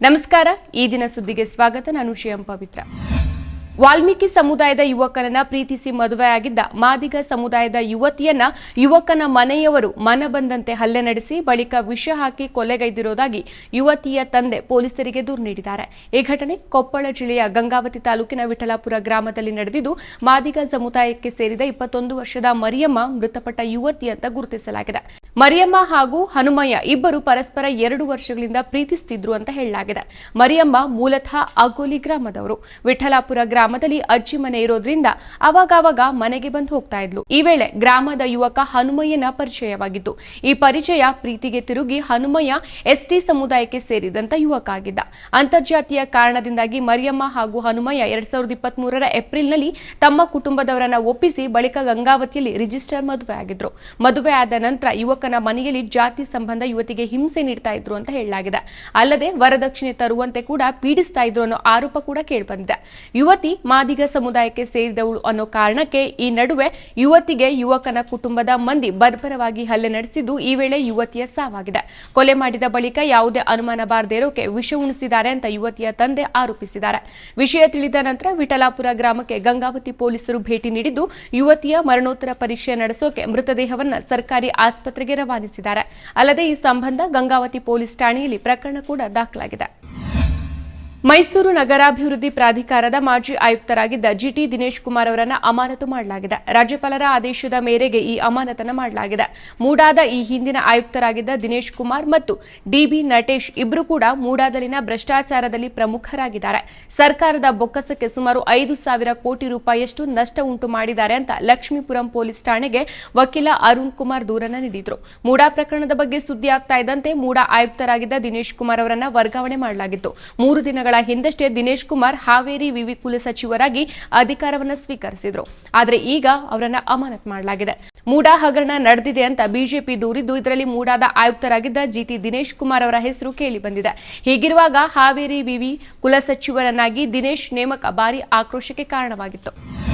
ನಮಸ್ಕಾರ. ಈ ದಿನ ಸುದ್ದಿಗೆ ಸ್ವಾಗತ. ನಾನು ಶ್ರೀಯಂ ಪವಿತ್ರ. ವಾಲ್ಮೀಕಿ ಸಮುದಾಯದ ಯುವಕನನ್ನ ಪ್ರೀತಿಸಿ ಮದುವೆಯಾಗಿದ್ದ ಮಾದಿಗ ಸಮುದಾಯದ ಯುವತಿಯನ್ನ ಯುವಕನ ಮನೆಯವರು ಮನ ಬಂದಂತೆ ಹಲ್ಲೆ ನಡೆಸಿ ಬಳಿಕ ವಿಷ ಹಾಕಿ ಕೊಲೆಗೈದಿರುವುದಾಗಿ ಯುವತಿಯ ತಂದೆ ಪೊಲೀಸರಿಗೆ ದೂರು ನೀಡಿದ್ದಾರೆ. ಈ ಘಟನೆ ಕೊಪ್ಪಳ ಜಿಲ್ಲೆಯ ಗಂಗಾವತಿ ತಾಲೂಕಿನ ವಿಠಲಾಪುರ ಗ್ರಾಮದಲ್ಲಿ ನಡೆದಿದ್ದು, ಮಾದಿಗ ಸಮುದಾಯಕ್ಕೆ ಸೇರಿದ ಇಪ್ಪತ್ತೊಂದು ವರ್ಷದ ಮರಿಯಮ್ಮ ಮೃತಪಟ್ಟ ಯುವತಿ ಅಂತ ಗುರುತಿಸಲಾಗಿದೆ. ಮರಿಯಮ್ಮ ಹಾಗೂ ಹನುಮಯ್ಯ ಇಬ್ಬರು ಪರಸ್ಪರ ಎರಡು ವರ್ಷಗಳಿಂದ ಪ್ರೀತಿಸುತ್ತಿದ್ರು ಅಂತ ಹೇಳಲಾಗಿದೆ. ಮರಿಯಮ್ಮ ಮೂಲತಃ ಅಗೋಲಿ ಗ್ರಾಮದವರು. ವಿಠಲಾಪುರ ಗ್ರಾಮದಲ್ಲಿ ಅಜ್ಜಿ ಮನೆ ಇರೋದ್ರಿಂದ ಅವಾಗವಾಗ ಮನೆಗೆ ಬಂದು ಹೋಗ್ತಾ ಇದ್ಲು. ಈ ವೇಳೆ ಗ್ರಾಮದ ಯುವಕ ಹನುಮಯ್ಯನ ಪರಿಚಯವಾಗಿತ್ತು ಈ ಪರಿಚಯ ಪ್ರೀತಿಗೆ ತಿರುಗಿ ಹನುಮಯ್ಯ ಎಸ್ಟಿ ಸಮುದಾಯಕ್ಕೆ ಸೇರಿದಂತ ಯುವಕ ಆಗಿದ್ದ. ಅಂತರ್ಜಾತೀಯ ಕಾರಣದಿಂದಾಗಿ ಮರಿಯಮ್ಮ ಹಾಗೂ ಹನುಮಯ್ಯ ಎರಡ್ ಸಾವಿರದ ಇಪ್ಪತ್ತ್ ಮೂರರ ಏಪ್ರಿಲ್ನಲ್ಲಿ ತಮ್ಮ ಕುಟುಂಬದವರನ್ನ ಒಪ್ಪಿಸಿ ಬಳಿಕ ಗಂಗಾವತಿಯಲ್ಲಿ ರಿಜಿಸ್ಟರ್ ಮದುವೆ ಆಗಿದ್ರು ಮದುವೆ ಆದ ನಂತರ ಯುವಕನ ಮನೆಯಲ್ಲಿ ಜಾತಿ ಸಂಬಂಧ ಯುವತಿಗೆ ಹಿಂಸೆ ನೀಡ್ತಾ ಇದ್ರು ಅಂತ ಹೇಳಲಾಗಿದೆ. ಅಲ್ಲದೆ ವರದಕ್ಷಿಣೆ ತರುವಂತೆ ಕೂಡ ಪೀಡಿಸ್ತಾ ಇದ್ರು ಅನ್ನೋ ಆರೋಪ ಕೂಡ ಕೇಳಿಬಂದಿದೆ. ಯುವತಿ ಮಾದಿಗ ಸಮುದಾಯಕ್ಕೆ ಸೇರಿದವಳು ಅನ್ನೋ ಕಾರಣಕ್ಕೆ ಈ ನಡುವೆ ಯುವತಿಗೆ ಯುವಕನ ಕುಟುಂಬದ ಮಂದಿ ಬರ್ಬರವಾಗಿ ಹಲ್ಲೆ ನಡೆಸಿದ್ದು ಈ ವೇಳೆ ಯುವತಿಯ ಸಾವಾಗಿದೆ. ಕೊಲೆ ಮಾಡಿದ ಬಳಿಕ ಯಾವುದೇ ಅನುಮಾನ ಬಾರದೇ ಇರೋಕೆ ವಿಷ ಉಣಿಸಿದ್ದಾರೆ ಅಂತ ಯುವತಿಯ ತಂದೆ ಆರೋಪಿಸಿದ್ದಾರೆ. ವಿಷಯ ತಿಳಿದ ನಂತರ ವಿಠಲಾಪುರ ಗ್ರಾಮಕ್ಕೆ ಗಂಗಾವತಿ ಪೊಲೀಸರು ಭೇಟಿ ನೀಡಿದ್ದು, ಯುವತಿಯ ಮರಣೋತ್ತರ ಪರೀಕ್ಷೆ ನಡೆಸೋಕೆ ಮೃತದೇಹವನ್ನು ಸರ್ಕಾರಿ ಆಸ್ಪತ್ರೆಗೆ ರವಾನಿಸಿದ್ದಾರೆ ಅಲ್ಲದೆ ಈ ಸಂಬಂಧ ಗಂಗಾವತಿ ಪೊಲೀಸ್ ಠಾಣೆಯಲ್ಲಿ ಪ್ರಕರಣ ಕೂಡ ದಾಖಲಾಗಿದೆ. ಮೈಸೂರು ನಗರಾಭಿವೃದ್ಧಿ ಪ್ರಾಧಿಕಾರದ ಮಾಜಿ ಆಯುಕ್ತರಾಗಿದ್ದ ಜಿಟಿ ದಿನೇಶ್ ಕುಮಾರ್ ಅವರನ್ನು ಅಮಾನತು ಮಾಡಲಾಗಿದೆ. ರಾಜ್ಯಪಾಲರ ಆದೇಶದ ಮೇರೆಗೆ ಈ ಅಮಾನತನ್ನು ಮಾಡಲಾಗಿದೆ. ಮೂಡಾದ ಈ ಹಿಂದಿನ ಆಯುಕ್ತರಾಗಿದ್ದ ದಿನೇಶ್ ಕುಮಾರ್ ಮತ್ತು ಡಿಬಿ ನಟೇಶ್ ಇಬ್ಬರು ಕೂಡ ಮೂಡಾದಲ್ಲಿನ ಭ್ರಷ್ಟಾಚಾರದಲ್ಲಿ ಪ್ರಮುಖರಾಗಿದ್ದಾರೆ. ಸರ್ಕಾರದ ಬೊಕ್ಕಸಕ್ಕೆ ಸುಮಾರು ಐದು ಸಾವಿರ ಕೋಟಿ ರೂಪಾಯಿಯಷ್ಟು ನಷ್ಟ ಉಂಟು ಮಾಡಿದ್ದಾರೆ ಅಂತ ಲಕ್ಷ್ಮೀಪುರಂ ಪೊಲೀಸ್ ಠಾಣೆಗೆ ವಕೀಲ ಅರುಣ್ ಕುಮಾರ್ ದೂರನ್ನು ನೀಡಿದರು. ಮೂಡಾ ಪ್ರಕರಣದ ಬಗ್ಗೆ ಸುದ್ದಿ ಆಗ್ತಾ ಇದ್ದಂತೆ ಮೂಡಾ ಆಯುಕ್ತರಾಗಿದ್ದ ದಿನೇಶ್ ಕುಮಾರ್ ಅವರನ್ನು ವರ್ಗಾವಣೆ ಮಾಡಲಾಗಿತ್ತು. ಮೂರು ದಿನಗಳ ಹಿಂದಷ್ಟೇ ದಿನೇಶ್ ಕುಮಾರ್ ಹಾವೇರಿ ವಿವಿ ಕುಲಸಚಿವರಾಗಿ ಅಧಿಕಾರವನ್ನ ಸ್ವೀಕರಿಸಿದ್ರು. ಆದರೆ ಈಗ ಅವರನ್ನ ಅಮಾನತ್ ಮಾಡಲಾಗಿದೆ. ಮೂಡಾ ಹಗರಣ ನಡೆದಿದೆ ಅಂತ ಬಿಜೆಪಿ ದೂರಿದ್ದು ಇದರಲ್ಲಿ ಮೂಡಾದ ಆಯುಕ್ತರಾಗಿದ್ದ ಜಿಟಿ ದಿನೇಶ್ ಕುಮಾರ್ ಅವರ ಹೆಸರು ಕೇಳಿ ಬಂದಿದೆ. ಹೀಗಿರುವಾಗ ಹಾವೇರಿ ವಿವಿ ಕುಲಸಚಿವರನ್ನಾಗಿ ದಿನೇಶ್ ನೇಮಕ ಭಾರಿ ಆಕ್ರೋಶಕ್ಕೆ ಕಾರಣವಾಗಿತ್ತು.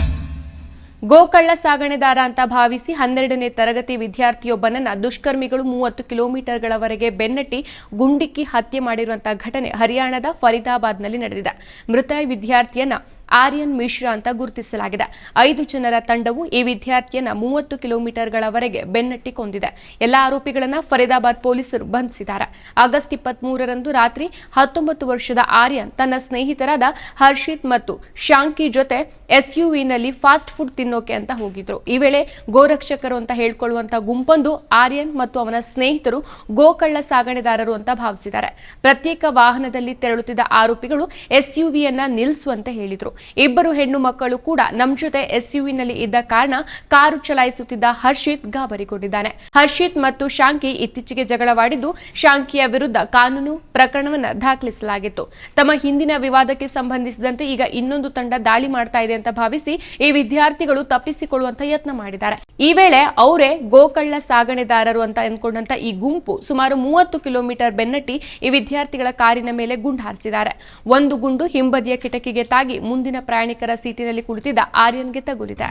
ಗೋಕಳ್ಳ ಸಾಗಣೆದಾರ ಅಂತ ಭಾವಿಸಿ ಹನ್ನೆರಡನೇ ತರಗತಿ ವಿದ್ಯಾರ್ಥಿಯೊಬ್ಬನನ್ನ ದುಷ್ಕರ್ಮಿಗಳು ಮೂವತ್ತು ಕಿಲೋಮೀಟರ್ಗಳವರೆಗೆ ಬೆನ್ನಟ್ಟಿ ಗುಂಡಿಕ್ಕಿ ಹತ್ಯೆ ಮಾಡಿರುವಂತಹ ಘಟನೆ ಹರಿಯಾಣದ ಫರಿದಾಬಾದ್ನಲ್ಲಿ ನಡೆದಿದೆ. ಮೃತ ವಿದ್ಯಾರ್ಥಿಯನ್ನ ಆರ್ಯನ್ ಮಿಶ್ರಾ ಅಂತ ಗುರುತಿಸಲಾಗಿದೆ. ಐದು ಜನರ ತಂಡವು ಈ ವಿದ್ಯಾರ್ಥಿಯನ್ನ ಮೂವತ್ತು ಕಿಲೋಮೀಟರ್ಗಳವರೆಗೆ ಬೆನ್ನಟ್ಟಿ ಕೊಂದಿದೆ ಎಲ್ಲ ಆರೋಪಿಗಳನ್ನ ಫರೀದಾಬಾದ್ ಪೊಲೀಸರು ಬಂಧಿಸಿದ್ದಾರೆ. ಆಗಸ್ಟ್ ಇಪ್ಪತ್ತ್ ಮೂರರಂದು ರಾತ್ರಿ ಹತ್ತೊಂಬತ್ತು ವರ್ಷದ ಆರ್ಯನ್ ತನ್ನ ಸ್ನೇಹಿತರಾದ ಹರ್ಷಿತ್ ಮತ್ತು ಶಾಂಕಿ ಜೊತೆ ಎಸ್ಯುವಿನಲ್ಲಿ ಫಾಸ್ಟ್ ಫುಡ್ ತಿನ್ನೋಕೆ ಅಂತ ಹೋಗಿದ್ರು. ಈ ವೇಳೆ ಗೋರಕ್ಷಕರು ಅಂತ ಹೇಳ್ಕೊಳ್ಳುವಂತ ಗುಂಪೊಂದು ಆರ್ಯನ್ ಮತ್ತು ಅವನ ಸ್ನೇಹಿತರು ಗೋಕಳ್ಳ ಸಾಗಣೆದಾರರು ಅಂತ ಭಾವಿಸಿದ್ದಾರೆ. ಪ್ರತ್ಯೇಕ ವಾಹನದಲ್ಲಿ ತೆರಳುತ್ತಿದ್ದ ಆರೋಪಿಗಳು ಎಸ್ಯುವಿಯನ್ನ ನಿಲ್ಲಿಸುವಂತೆ ಹೇಳಿದ್ರು. ಇಬ್ಬರು ಹೆಣ್ಣು ಮಕ್ಕಳು ಕೂಡ ನಮ್ ಜೊತೆ ಎಸ್ಯುವಿನಲ್ಲಿ ಇದ್ದ ಕಾರಣ ಕಾರು ಚಲಾಯಿಸುತ್ತಿದ್ದ ಹರ್ಷಿತ್ ಗಾಬರಿಗೊಂಡಿದ್ದಾನೆ. ಹರ್ಷಿತ್ ಮತ್ತು ಶಾಂಕಿ ಇತ್ತೀಚೆಗೆ ಜಗಳವಾಡಿದ್ದು ಶಾಂಕಿಯ ವಿರುದ್ಧ ಕಾನೂನು ಪ್ರಕರಣವನ್ನು ದಾಖಲಿಸಲಾಗಿತ್ತು. ತಮ್ಮ ಹಿಂದಿನ ವಿವಾದಕ್ಕೆ ಸಂಬಂಧಿಸಿದಂತೆ ಈಗ ಇನ್ನೊಂದು ತಂಡ ದಾಳಿ ಮಾಡ್ತಾ ಇದೆ ಅಂತ ಭಾವಿಸಿ ಈ ವಿದ್ಯಾರ್ಥಿಗಳು ತಪ್ಪಿಸಿಕೊಳ್ಳುವಂತ ಯತ್ನ ಮಾಡಿದ್ದಾರೆ. ಈ ವೇಳೆ ಅವರೇ ಗೋಕಳ್ಳ ಸಾಗಣೆದಾರರು ಅಂತ ಅನ್ಕೊಂಡಂತ ಈ ಗುಂಪು ಸುಮಾರು ಮೂವತ್ತು ಕಿಲೋಮೀಟರ್ ಬೆನ್ನಟ್ಟಿ ಈ ವಿದ್ಯಾರ್ಥಿಗಳ ಕಾರಿನ ಮೇಲೆ ಗುಂಡು ಹಾರಿಸಿದ್ದಾರೆ ಒಂದು ಗುಂಡು ಹಿಂಬದಿಯ ಕಿಟಕಿಗೆ ತಾಗಿ ಮುಂದಿನ ಪ್ರಯಾಣಿಕರ ಸೀಟಿನಲ್ಲಿ ಕುಳಿತಿದ್ದ ಆರ್ಯನ್ಗೆ ತಗುಲಿದೆ.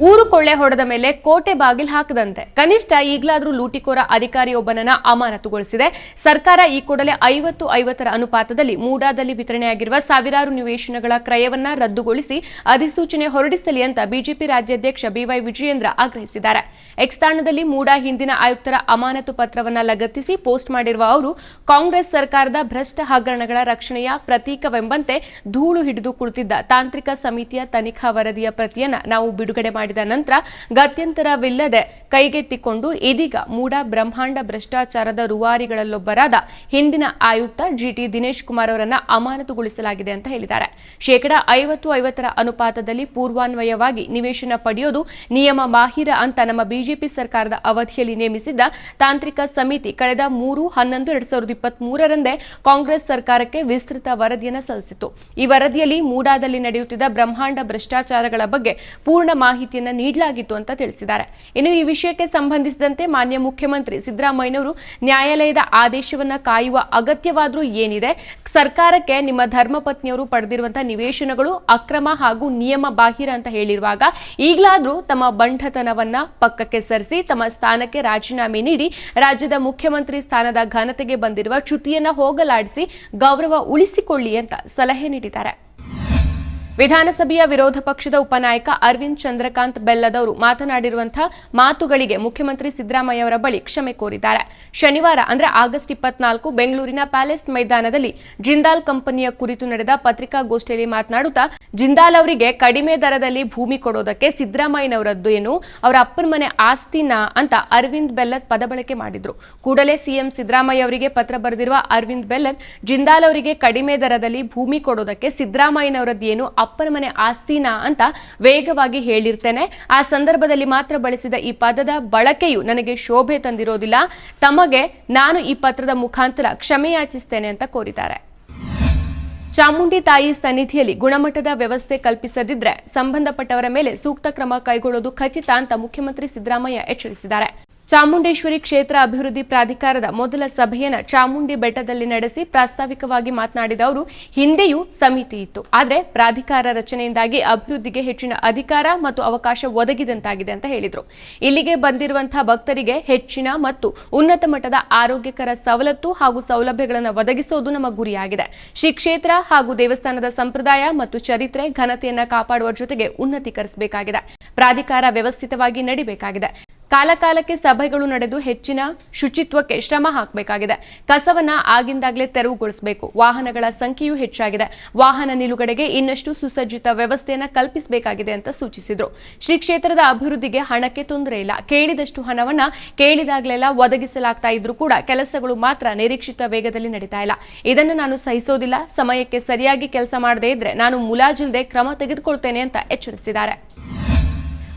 ಊರು ಕೊಳ್ಳೆ ಹೊಡೆದ ಮೇಲೆ ಕೋಟೆ ಬಾಗಿಲು ಹಾಕದಂತೆ. ಕನಿಷ್ಠ ಈಗಲಾದರೂ ಲೂಟಿಕೋರ ಅಧಿಕಾರಿಯೊಬ್ಬನನ್ನ ಅಮಾನತುಗೊಳಿಸಿದೆ. ಸರ್ಕಾರ ಈ ಕೂಡಲೇ ಐವತ್ತು ಐವತ್ತರ ಅನುಪಾತದಲ್ಲಿ ಮೂಡಾದಲ್ಲಿ ವಿತರಣೆಯಾಗಿರುವ ಸಾವಿರಾರು ನಿವೇಶನಗಳ ಕ್ರಯವನ್ನ ರದ್ದುಗೊಳಿಸಿ ಅಧಿಸೂಚನೆ ಹೊರಡಿಸಲಿ ಅಂತ ಬಿಜೆಪಿ ರಾಜ್ಯಾಧ್ಯಕ್ಷ ಬಿವೈ ವಿಜಯೇಂದ್ರ ಆಗ್ರಹಿಸಿದ್ದಾರೆ. ಎಕ್ಸ್ ತಾಣದಲ್ಲಿ ಮೂಡಾ ಹಿಂದಿನ ಆಯುಕ್ತರ ಅಮಾನತು ಪತ್ರವನ್ನ ಲಗತ್ತಿಸಿ ಪೋಸ್ಟ್ ಮಾಡಿರುವ ಅವರು, ಕಾಂಗ್ರೆಸ್ ಸರ್ಕಾರದ ಭ್ರಷ್ಟ ಹಗರಣಗಳ ರಕ್ಷಣೆಯ ಪ್ರತೀಕವೆಂಬಂತೆ ಧೂಳು ಹಿಡಿದು ಕುಳಿತಿದ್ದ ತಾಂತ್ರಿಕ ಸಮಿತಿಯ ತನಿಖಾ ವರದಿಯ ಪ್ರತಿಯನ್ನ ನಾವು ಬಿಡುಗಡೆ ಮಾಡಿದ ನಂತರ ಗತ್ಯಂತರವಿಲ್ಲದೆ ಕೈಗೆತ್ತಿಕೊಂಡು ಇದೀಗ ಮೂಡಾ ಬ್ರಹ್ಮಾಂಡ ಭ್ರಷ್ಟಾಚಾರದ ರುವಾರಿಗಳಲ್ಲೊಬ್ಬರಾದ ಹಿಂದಿನ ಆಯುಕ್ತ ಜಿಟಿ ದಿನೇಶ್ ಕುಮಾರ್ ಅವರನ್ನ ಅಮಾನತುಗೊಳಿಸಲಾಗಿದೆ ಅಂತ ಹೇಳಿದ್ದಾರೆ. ಶೇಕಡಾ ಐವತ್ತು ಐವತ್ತರ ಅನುಪಾತದಲ್ಲಿ ಪೂರ್ವಾನ್ವಯವಾಗಿ ನಿವೇಶನ ಪಡೆಯೋದು ನಿಯಮ ಬಾಹಿರ ಅಂತ ನಮ್ಮ ಬಿಜೆಪಿ ಸರ್ಕಾರದ ಅವಧಿಯಲ್ಲಿ ನೇಮಿಸಿದ್ದ ತಾಂತ್ರಿಕ ಸಮಿತಿ ಕಳೆದ ಮೂರು, ಹನ್ನೊಂದು, ಎರಡ್ ಸಾವಿರದ ಇಪ್ಪತ್ತ್ ಮೂರರಂದೇ ಕಾಂಗ್ರೆಸ್ ಸರ್ಕಾರಕ್ಕೆ ವಿಸ್ತೃತ ವರದಿಯನ್ನು ಸಲ್ಲಿಸಿತು ಈ ವರದಿಯಲ್ಲಿ ಮೂಡಾದಲ್ಲಿ ನಡೆಯುತ್ತಿದ್ದ ಬ್ರಹ್ಮಾಂಡ ಭ್ರಷ್ಟಾಚಾರಗಳ ಬಗ್ಗೆ ಪೂರ್ಣ ಮಾಹಿತಿಯನ್ನು ಮಾಹಿತಿಯನ್ನ ನೀಡಲಾಗಿತ್ತು ಅಂತ ತಿಳಿಸಿದ್ದಾರೆ. ಇನ್ನು ಈ ವಿಷಯಕ್ಕೆ ಸಂಬಂಧಿಸಿದಂತೆ ಮಾನ್ಯ ಮುಖ್ಯಮಂತ್ರಿ ಸಿದ್ದರಾಮಯ್ಯನವರು ನ್ಯಾಯಾಲಯದ ಆದೇಶವನ್ನು ಕಾಯುವ ಅಗತ್ಯವಾದರೂ ಏನಿದೆ, ಸರ್ಕಾರಕ್ಕೆ ನಿಮ್ಮ ಧರ್ಮಪತ್ನಿಯವರು ಪಡೆದಿರುವಂತಹ ನಿವೇಶನಗಳು ಅಕ್ರಮ ಹಾಗೂ ನಿಯಮ ಬಾಹಿರ ಅಂತ ಹೇಳಿರುವಾಗ ಈಗಲಾದರೂ ತಮ್ಮ ಬಂಠತನವನ್ನ ಪಕ್ಕಕ್ಕೆ ಸರಿಸಿ ತಮ್ಮ ಸ್ಥಾನಕ್ಕೆ ರಾಜೀನಾಮೆ ನೀಡಿ ರಾಜ್ಯದ ಮುಖ್ಯಮಂತ್ರಿ ಸ್ಥಾನದ ಘನತೆಗೆ ಬಂದಿರುವ ಚ್ಯುತಿಯನ್ನ ಹೋಗಲಾಡಿಸಿ ಗೌರವ ಉಳಿಸಿಕೊಳ್ಳಿ ಅಂತ ಸಲಹೆ ನೀಡಿದ್ದಾರೆ. ವಿಧಾನಸಭೆಯ ವಿರೋಧ ಪಕ್ಷದ ಉಪನಾಯಕ ಅರವಿಂದ್ ಚಂದ್ರಕಾಂತ್ ಬೆಲ್ಲದವರು ಮಾತನಾಡಿರುವಂತಹ ಮಾತುಗಳಿಗೆ ಮುಖ್ಯಮಂತ್ರಿ ಸಿದ್ದರಾಮಯ್ಯ ಅವರ ಬಳಿ ಕ್ಷಮೆ ಕೋರಿದ್ದಾರೆ. ಶನಿವಾರ, ಅಂದ್ರೆ ಆಗಸ್ಟ್ ಇಪ್ಪತ್ನಾಲ್ಕು, ಬೆಂಗಳೂರಿನ ಪ್ಯಾಲೇಸ್ ಮೈದಾನದಲ್ಲಿ ಜಿಂದಾಲ್ ಕಂಪನಿಯ ಕುರಿತು ನಡೆದ ಪತ್ರಿಕಾಗೋಷ್ಠಿಯಲ್ಲಿ ಮಾತನಾಡುತ್ತಾ ಜಿಂದಾಲ್ ಅವರಿಗೆ ಕಡಿಮೆ ದರದಲ್ಲಿ ಭೂಮಿ ಕೊಡೋದಕ್ಕೆ ಸಿದ್ದರಾಮಯ್ಯನವರದ್ದು ಏನು? ಅವರ ಅಪ್ಪನ ಮನೆ ಆಸ್ತಿನ ಅಂತ ಅರವಿಂದ್ ಬೆಲ್ಲತ್ ಪದ ಬಳಕೆ ಮಾಡಿದ್ರು. ಕೂಡಲೇ ಸಿಎಂ ಸಿದ್ದರಾಮಯ್ಯ ಅವರಿಗೆ ಪತ್ರ ಬರೆದಿರುವ ಅರವಿಂದ್ ಬೆಲ್ಲದ್ ಜಿಂದಾಲ್ ಅವರಿಗೆ ಕಡಿಮೆ ದರದಲ್ಲಿ ಭೂಮಿ ಕೊಡೋದಕ್ಕೆ ಸಿದ್ದರಾಮಯ್ಯನವರದ್ದು ಏನು? ಅಪ್ಪನ ಮನೆ ಆಸ್ತಿನ ಅಂತ ವೇಗವಾಗಿ ಹೇಳಿರ್ತೇನೆ. ಆ ಸಂದರ್ಭದಲ್ಲಿ ಮಾತ್ರ ಬಳಸಿದ ಈ ಪದದ ಬಳಕೆಯು ನನಗೆ ಶೋಭೆ ತಂದಿರೋದಿಲ್ಲ. ತಮಗೆ ನಾನು ಈ ಪತ್ರದ ಮುಖಾಂತರ ಕ್ಷಮೆಯಾಚಿಸ್ತೇನೆ ಅಂತ ಕೋರಿದ್ದಾರೆ. ಚಾಮುಂಡಿ ತಾಯಿ ಸನ್ನಿಧಿಯಲ್ಲಿ ಗುಣಮಟ್ಟದ ವ್ಯವಸ್ಥೆ ಕಲ್ಪಿಸದಿದ್ರೆ ಸಂಬಂಧಪಟ್ಟವರ ಮೇಲೆ ಸೂಕ್ತ ಕ್ರಮ ಕೈಗೊಳ್ಳುವುದು ಖಚಿತ ಅಂತ ಮುಖ್ಯಮಂತ್ರಿ ಸಿದ್ದರಾಮಯ್ಯ ಎಚ್ಚರಿಸಿದ್ದಾರೆ. ಚಾಮುಂಡೇಶ್ವರಿ ಕ್ಷೇತ್ರ ಅಭಿವೃದ್ಧಿ ಪ್ರಾಧಿಕಾರದ ಮೊದಲ ಸಭೆಯನ್ನ ಚಾಮುಂಡಿ ಬೆಟ್ಟದಲ್ಲಿ ನಡೆಸಿ ಪ್ರಾಸ್ತಾವಿಕವಾಗಿ ಮಾತನಾಡಿದ ಅವರು, ಹಿಂದೆಯೂ ಸಮಿತಿ ಇತ್ತು. ಆದರೆ ಪ್ರಾಧಿಕಾರ ರಚನೆಯಿಂದಾಗಿ ಅಭಿವೃದ್ಧಿಗೆ ಹೆಚ್ಚಿನ ಅಧಿಕಾರ ಮತ್ತು ಅವಕಾಶ ಒದಗಿದಂತಾಗಿದೆ ಅಂತ ಹೇಳಿದರು. ಇಲ್ಲಿಗೆ ಬಂದಿರುವಂತಹ ಭಕ್ತರಿಗೆ ಹೆಚ್ಚಿನ ಮತ್ತು ಉನ್ನತ ಮಟ್ಟದ ಆರೋಗ್ಯಕರ ಸವಲತ್ತು ಹಾಗೂ ಸೌಲಭ್ಯಗಳನ್ನು ಒದಗಿಸೋದು ನಮ್ಮ ಗುರಿಯಾಗಿದೆ. ಶ್ರೀ ಕ್ಷೇತ್ರ ಹಾಗೂ ದೇವಸ್ಥಾನದ ಸಂಪ್ರದಾಯ ಮತ್ತು ಚರಿತ್ರೆ ಘನತೆಯನ್ನ ಕಾಪಾಡುವ ಜೊತೆಗೆ ಉನ್ನತೀಕರಿಸಬೇಕಾಗಿದೆ. ಪ್ರಾಧಿಕಾರ ವ್ಯವಸ್ಥಿತವಾಗಿ ನಡಿಬೇಕಾಗಿದೆ. ಕಾಲಕಾಲಕ್ಕೆ ಸಭೆಗಳು ನಡೆದು ಹೆಚ್ಚಿನ ಶುಚಿತ್ವಕ್ಕೆ ಶ್ರಮ ಹಾಕಬೇಕಾಗಿದೆ. ಕಸವನ್ನ ಆಗಿಂದಾಗಲೇ ತೆರವುಗೊಳಿಸಬೇಕು. ವಾಹನಗಳ ಸಂಖ್ಯೆಯೂ ಹೆಚ್ಚಾಗಿದೆ. ವಾಹನ ನಿಲುಗಡೆಗೆ ಇನ್ನಷ್ಟು ಸುಸಜ್ಜಿತ ವ್ಯವಸ್ಥೆಯನ್ನು ಕಲ್ಪಿಸಬೇಕಾಗಿದೆ ಅಂತ ಸೂಚಿಸಿದರು. ಶ್ರೀ ಕ್ಷೇತ್ರದ ಅಭಿವೃದ್ಧಿಗೆ ಹಣಕ್ಕೆ ತೊಂದರೆ ಇಲ್ಲ. ಕೇಳಿದಷ್ಟು ಹಣವನ್ನ ಕೇಳಿದಾಗಲೆಲ್ಲ ಒದಗಿಸಲಾಗ್ತಾ ಇದ್ರೂ ಕೂಡ ಕೆಲಸಗಳು ಮಾತ್ರ ನಿರೀಕ್ಷಿತ ವೇಗದಲ್ಲಿ ನಡೀತಾ ಇಲ್ಲ. ಇದನ್ನು ನಾನು ಸಹಿಸೋದಿಲ್ಲ. ಸಮಯಕ್ಕೆ ಸರಿಯಾಗಿ ಕೆಲಸ ಮಾಡದೇ ಇದ್ರೆ ನಾನು ಮುಲಾಜಿಲ್ದೆ ಕ್ರಮ ತೆಗೆದುಕೊಳ್ತೇನೆ ಅಂತ ಎಚ್ಚರಿಸಿದ್ದಾರೆ.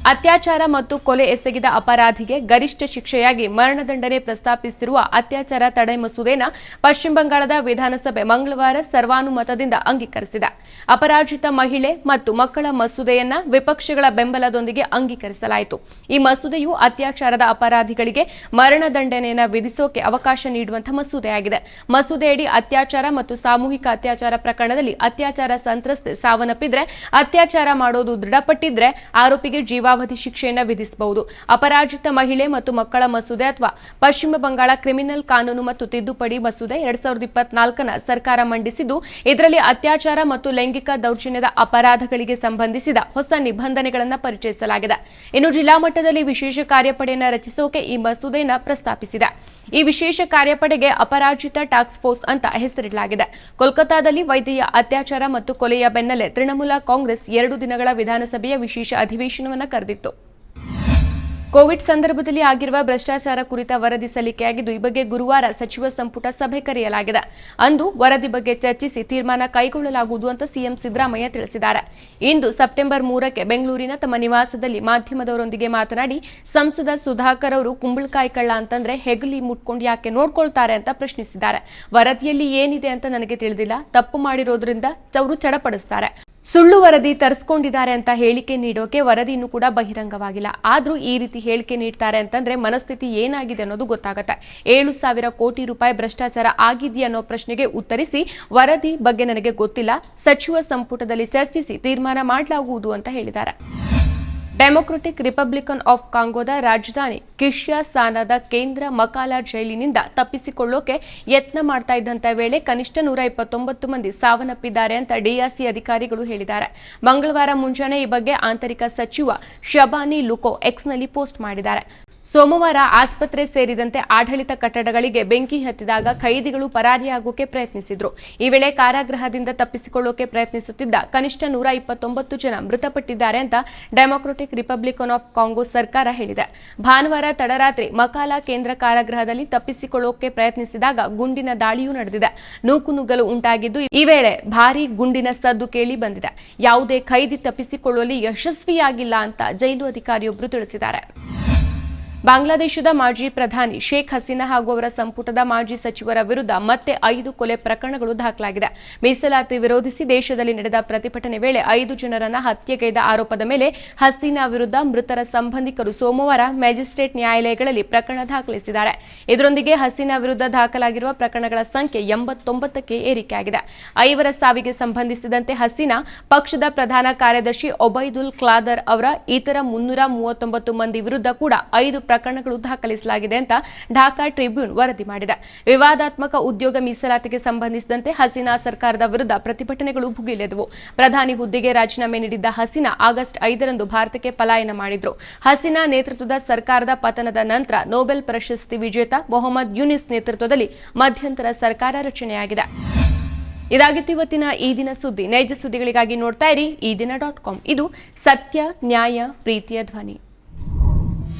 ಅತ್ಯಾಚಾರ ಮತ್ತು ಕೊಲೆ ಎಸಗಿದ ಅಪರಾಧಿಗೆ ಗರಿಷ್ಠ ಶಿಕ್ಷೆಯಾಗಿ ಮರಣದಂಡನೆ ಪ್ರಸ್ತಾಪಿಸಿರುವ ಅತ್ಯಾಚಾರ ತಡೆ ಮಸೂದೆನ ಪಶ್ಚಿಮ ಬಂಗಾಳದ ವಿಧಾನಸಭೆ ಮಂಗಳವಾರ ಸರ್ವಾನುಮತದಿಂದ ಅಂಗೀಕರಿಸಿದೆ. ಅಪರಾಜಿತ ಮಹಿಳೆ ಮತ್ತು ಮಕ್ಕಳ ಮಸೂದೆಯನ್ನ ವಿಪಕ್ಷಗಳ ಬೆಂಬಲದೊಂದಿಗೆ ಅಂಗೀಕರಿಸಲಾಯಿತು. ಈ ಮಸೂದೆಯು ಅತ್ಯಾಚಾರದ ಅಪರಾಧಿಗಳಿಗೆ ಮರಣದಂಡನೆಯನ್ನ ವಿಧಿಸೋಕೆ ಅವಕಾಶ ನೀಡುವಂತಹ ಮಸೂದೆಯಾಗಿದೆ. ಮಸೂದೆಯಡಿ ಅತ್ಯಾಚಾರ ಮತ್ತು ಸಾಮೂಹಿಕ ಅತ್ಯಾಚಾರ ಪ್ರಕರಣದಲ್ಲಿ ಅತ್ಯಾಚಾರ ಸಂತ್ರಸ್ತೆ ಸಾವನ್ನಪ್ಪಿದ್ರೆ, ಅತ್ಯಾಚಾರ ಮಾಡೋದು ದೃಢಪಟ್ಟಿದ್ರೆ ಆರೋಪಿಗೆ ಜೀವಾವಧಿ ಶಿಕ್ಷೆಯನ್ನು ವಿಧಿಸಬಹುದು. ಅಪರಾಜಿತ ಮಹಿಳೆ ಮತ್ತು ಮಕ್ಕಳ ಮಸೂದೆ ಅಥವಾ ಪಶ್ಚಿಮ ಬಂಗಾಳ ಕ್ರಿಮಿನಲ್ ಕಾನೂನು ಮತ್ತು ತಿದ್ದುಪಡಿ ಮಸೂದೆ ಎರಡ್ ಸಾವಿರದ ಇಪ್ಪತ್ನಾಲ್ಕನ ಸರ್ಕಾರ ಮಂಡಿಸಿದ್ದು, ಇದರಲ್ಲಿ ಅತ್ಯಾಚಾರ ಮತ್ತು ಲೈಂಗಿಕ ದೌರ್ಜನ್ಯದ ಅಪರಾಧಗಳಿಗೆ ಸಂಬಂಧಿಸಿದ ಹೊಸ ನಿಬಂಧನೆಗಳನ್ನು ಪರಿಚಯಿಸಲಾಗಿದೆ. ಇನ್ನು ಜಿಲ್ಲಾ ಮಟ್ಟದಲ್ಲಿ ವಿಶೇಷ ಕಾರ್ಯಪಡೆಯನ್ನು ರಚಿಸೋಕೆ ಈ ಮಸೂದೆಯನ್ನು ಪ್ರಸ್ತಾಪಿಸಿದೆ. ಈ ವಿಶೇಷ ಕಾರ್ಯಪಡೆಗೆ ಅಪರಾಜಿತ ಟಾಸ್ಕ್ ಫೋರ್ಸ್ ಅಂತ ಹೆಸರಿಡಲಾಗಿದೆ. ಕೋಲ್ಕತ್ತಾದಲ್ಲಿ ವೈದ್ಯೆಯ ಅತ್ಯಾಚಾರ ಮತ್ತು ಕೊಲೆಯ ಬೆನ್ನಲ್ಲೇ ತೃಣಮೂಲ ಕಾಂಗ್ರೆಸ್ ಎರಡು ದಿನಗಳ ವಿಧಾನಸಭೆಯ ವಿಶೇಷ ಅಧಿವೇಶನವನ್ನು ಕರೆದಿತ್ತು. ಕೋವಿಡ್ ಸಂದರ್ಭದಲ್ಲಿ ಆಗಿರುವ ಭ್ರಷ್ಟಾಚಾರ ಕುರಿತ ವರದಿ ಸಲ್ಲಿಕೆಯಾಗಿದ್ದು, ಈ ಬಗ್ಗೆ ಗುರುವಾರ ಸಚಿವ ಸಂಪುಟ ಸಭೆ ಕರೆಯಲಾಗಿದೆ. ಅಂದು ವರದಿ ಬಗ್ಗೆ ಚರ್ಚಿಸಿ ತೀರ್ಮಾನ ಕೈಗೊಳ್ಳಲಾಗುವುದು ಅಂತ ಸಿಎಂ ಸಿದ್ದರಾಮಯ್ಯ ತಿಳಿಸಿದ್ದಾರೆ. ಇಂದು ಸೆಪ್ಟೆಂಬರ್ ಮೂರಕ್ಕೆ ಬೆಂಗಳೂರಿನ ತಮ್ಮ ನಿವಾಸದಲ್ಲಿ ಮಾಧ್ಯಮದವರೊಂದಿಗೆ ಮಾತನಾಡಿ, ಸಂಸದ ಸುಧಾಕರ್ ಅವರು ಕುಂಬಳಕಾಯಿ ಕಳ್ಳ ಅಂತಂದ್ರೆ ಹೆಗಲಿ ಮುಟ್ಕೊಂಡು ಯಾಕೆ ನೋಡ್ಕೊಳ್ತಾರೆ ಅಂತ ಪ್ರಶ್ನಿಸಿದ್ದಾರೆ. ವರದಿಯಲ್ಲಿ ಏನಿದೆ ಅಂತ ನನಗೆ ತಿಳಿದಿಲ್ಲ. ತಪ್ಪು ಮಾಡಿರೋದ್ರಿಂದ ಚೌರು ಚಡಪಡಿಸ್ತಾರೆ. ಸುಳ್ಳು ವರದಿ ತರಿಸ್ಕೊಂಡಿದ್ದಾರೆ ಅಂತ ಹೇಳಿಕೆ ನೀಡೋಕೆ ವರದಿ ಇನ್ನೂ ಕೂಡ ಬಹಿರಂಗವಾಗಿಲ್ಲ. ಆದರೂ ಈ ರೀತಿ ಹೇಳಿಕೆ ನೀಡ್ತಾರೆ ಅಂತಂದ್ರೆ ಮನಸ್ಥಿತಿ ಏನಾಗಿದೆ ಅನ್ನೋದು ಗೊತ್ತಾಗುತ್ತೆ. ಏಳು ಸಾವಿರ ಕೋಟಿ ರೂಪಾಯಿ ಭ್ರಷ್ಟಾಚಾರ ಆಗಿದೆಯಾ ಅನ್ನೋ ಪ್ರಶ್ನೆಗೆ ಉತ್ತರಿಸಿ ವರದಿ ಬಗ್ಗೆ ನನಗೆ ಗೊತ್ತಿಲ್ಲ. ಸಚಿವ ಸಂಪುಟದಲ್ಲಿ ಚರ್ಚಿಸಿ ತೀರ್ಮಾನ ಮಾಡಲಾಗುವುದು ಅಂತ ಹೇಳಿದ್ದಾರೆ. ಡೆಮೊಕ್ರೆಟಿಕ್ ರಿಪಬ್ಲಿಕನ್ ಆಫ್ ಕಾಂಗೋದ ರಾಜಧಾನಿ ಕಿಶ್ಯಾಸಾನದ ಕೇಂದ್ರ ಮಕಾಲ ಜೈಲಿನಿಂದ ತಪ್ಪಿಸಿಕೊಳ್ಳೋಕೆ ಯತ್ನ ಮಾಡ್ತಾ ಇದ್ದಂತ ವೇಳೆ ಕನಿಷ್ಠ ನೂರ ಇಪ್ಪತ್ತೊಂಬತ್ತು ಮಂದಿ ಸಾವನ್ನಪ್ಪಿದ್ದಾರೆ ಅಂತ ಡಿಆರ್ಸಿ ಅಧಿಕಾರಿಗಳು ಹೇಳಿದ್ದಾರೆ. ಮಂಗಳವಾರ ಮುಂಜಾನೆ ಈ ಬಗ್ಗೆ ಆಂತರಿಕ ಸಚಿವ ಶಬಾನಿ ಲುಕೋ ಎಕ್ಸ್ನಲ್ಲಿ ಪೋಸ್ಟ್ ಮಾಡಿದ್ದಾರೆ. ಸೋಮವಾರ ಆಸ್ಪತ್ರೆ ಸೇರಿದಂತೆ ಆಡಳಿತ ಕಟ್ಟಡಗಳಿಗೆ ಬೆಂಕಿ ಹತ್ತಿದಾಗ ಖೈದಿಗಳು ಪರಾರಿಯಾಗೋಕೆ ಪ್ರಯತ್ನಿಸಿದ್ರು. ಈ ವೇಳೆ ಕಾರಾಗೃಹದಿಂದ ತಪ್ಪಿಸಿಕೊಳ್ಳೋಕೆ ಪ್ರಯತ್ನಿಸುತ್ತಿದ್ದ ಕನಿಷ್ಠ ನೂರ ಇಪ್ಪತ್ತೊಂಬತ್ತು ಜನ ಮೃತಪಟ್ಟಿದ್ದಾರೆ ಅಂತ ಡೆಮೊಕ್ರೆಟಿಕ್ ರಿಪಬ್ಲಿಕನ್ ಆಫ್ ಕಾಂಗೋ ಸರ್ಕಾರ ಹೇಳಿದೆ. ಭಾನುವಾರ ತಡರಾತ್ರಿ ಮಕಾಲ ಕೇಂದ್ರ ಕಾರಾಗೃಹದಲ್ಲಿ ತಪ್ಪಿಸಿಕೊಳ್ಳೋಕೆ ಪ್ರಯತ್ನಿಸಿದಾಗ ಗುಂಡಿನ ದಾಳಿಯೂ ನಡೆದಿದೆ. ನೂಕುನುಗ್ಗಲು ಉಂಟಾಗಿದ್ದು ಈ ವೇಳೆ ಭಾರೀ ಗುಂಡಿನ ಸದ್ದು ಕೇಳಿ ಬಂದಿದೆ. ಯಾವುದೇ ಖೈದಿ ತಪ್ಪಿಸಿಕೊಳ್ಳುವಲ್ಲಿ ಯಶಸ್ವಿಯಾಗಿಲ್ಲ ಅಂತ ಜೈಲು ಅಧಿಕಾರಿಯೊಬ್ಬರು ತಿಳಿಸಿದ್ದಾರೆ. ಬಾಂಗ್ಲಾದೇಶದ ಮಾಜಿ ಪ್ರಧಾನಿ ಶೇಖ್ ಹಸೀನಾ ಹಾಗೂ ಅವರ ಸಂಪುಟದ ಮಾಜಿ ಸಚಿವರ ವಿರುದ್ಧ ಮತ್ತೆ ಐದು ಕೊಲೆ ಪ್ರಕರಣಗಳು ದಾಖಲಾಗಿದೆ. ಮೀಸಲಾತಿ ವಿರೋಧಿಸಿ ದೇಶದಲ್ಲಿ ನಡೆದ ಪ್ರತಿಭಟನೆ ವೇಳೆ ಐದು ಜನರನ್ನ ಹತ್ಯೆಗೈದ ಆರೋಪದ ಮೇಲೆ ಹಸೀನಾ ವಿರುದ್ಧ ಮೃತರ ಸಂಬಂಧಿಕರು ಸೋಮವಾರ ಮ್ಯಾಜಿಸ್ಟ್ರೇಟ್ ನ್ಯಾಯಾಲಯಗಳಲ್ಲಿ ಪ್ರಕರಣ ದಾಖಲಿಸಿದ್ದಾರೆ. ಇದರೊಂದಿಗೆ ಹಸೀನಾ ವಿರುದ್ಧ ದಾಖಲಾಗಿರುವ ಪ್ರಕರಣಗಳ ಸಂಖ್ಯೆ ಎಂಬತ್ತೊಂಬತ್ತಕ್ಕೆ ಏರಿಕೆಯಾಗಿದೆ. ಐವರ ಸಾವಿಗೆ ಸಂಬಂಧಿಸಿದಂತೆ ಹಸೀನಾ ಪಕ್ಷದ ಪ್ರಧಾನ ಕಾರ್ಯದರ್ಶಿ ಒಬೈದುಲ್ ಕ್ಲಾದರ್ ಅವರ ಇತರ ಮುನ್ನೂರ ಮೂವತ್ತೊಂಬತ್ತು ಮಂದಿ ವಿರುದ್ಧ ಕೂಡ ಐದು ಪ್ರಕರಣಗಳು ದಾಖಲಿಸಲಾಗಿದೆ ಅಂತ ಢಾಕಾ ಟ್ರಿಬ್ಯೂನ್ ವರದಿ ಮಾಡಿದೆ. ವಿವಾದಾತ್ಮಕ ಉದ್ಯೋಗ ಮೀಸಲಾತಿಗೆ ಸಂಬಂಧಿಸಿದಂತೆ ಹಸೀನಾ ಸರ್ಕಾರದ ವಿರುದ್ಧ ಪ್ರತಿಭಟನೆಗಳು ಭುಗಿಲೆದವು ಪ್ರಧಾನಿ ಹುದ್ದೆಗೆ ರಾಜೀನಾಮೆ ನೀಡಿದ್ದ ಹಸೀನಾ ಆಗಸ್ಟ್ ಐದರಂದು ಭಾರತಕ್ಕೆ ಪಲಾಯನ ಮಾಡಿದ್ರು. ಹಸೀನಾ ನೇತೃತ್ವದ ಸರ್ಕಾರದ ಪತನದ ನಂತರ ನೋಬೆಲ್ ಪ್ರಶಸ್ತಿ ವಿಜೇತ ಮೊಹಮ್ಮದ್ ಯುನಿಸ್ ನೇತೃತ್ವದಲ್ಲಿ ಮಧ್ಯಂತರ ಸರ್ಕಾರ ರಚನೆಯಾಗಿದೆ. ಇದಾಗಿತ್ತು ಇವತ್ತಿನ ಈ ದಿನ ಸುದ್ದಿ. ನೈಜ ಸುದ್ದಿಗಳಿಗಾಗಿ ನೋಡ್ತಾ ಇರಿ. ಈ ದಿನ ಡಾಟ್ ಕಾಮ್. ಇದು ಸತ್ಯ, ನ್ಯಾಯ, ಪ್ರೀತಿಯ ಧ್ವನಿ.